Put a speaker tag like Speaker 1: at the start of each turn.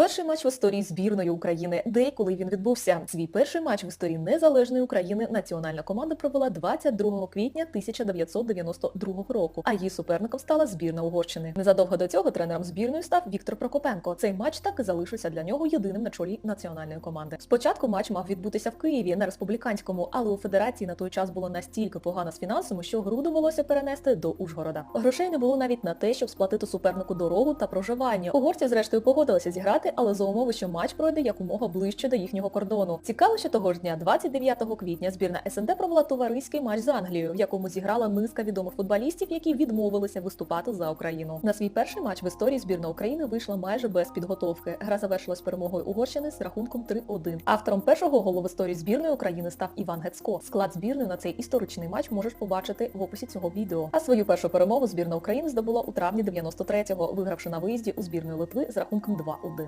Speaker 1: Перший матч в історії збірної України. Де коли він відбувся? Свій перший матч в історії незалежної України національна команда провела 22 квітня 1992 року, а її суперником стала збірна Угорщини. Незадовго до цього тренером збірної став Віктор Прокопенко. Цей матч так і залишився для нього єдиним на чолі національної команди. Спочатку матч мав відбутися в Києві на республіканському, але у федерації на той час було настільки погано з фінансами, що гру довелося перенести до Ужгорода. Грошей не було навіть на те, щоб сплатити супернику дорогу та проживання. Угорці зрештою погодилися зіграти, але за умови, що матч пройде якомога ближче до їхнього кордону. Цікаво, що того ж дня, 29 квітня, збірна СНД провела товариський матч з Англією, в якому зіграла низка відомих футболістів, які відмовилися виступати за Україну. На свій перший матч в історії збірна України вийшла майже без підготовки. Гра завершилась перемогою Угорщини з рахунком 3-1. Автором першого голу в історії збірної України став Іван Гецько. Склад збірної на цей історичний матч можеш побачити в описі цього відео. А свою першу перемогу збірна України здобула у травні 93-го, вигравши на виїзді у збірної Литви з рахунком 2-1.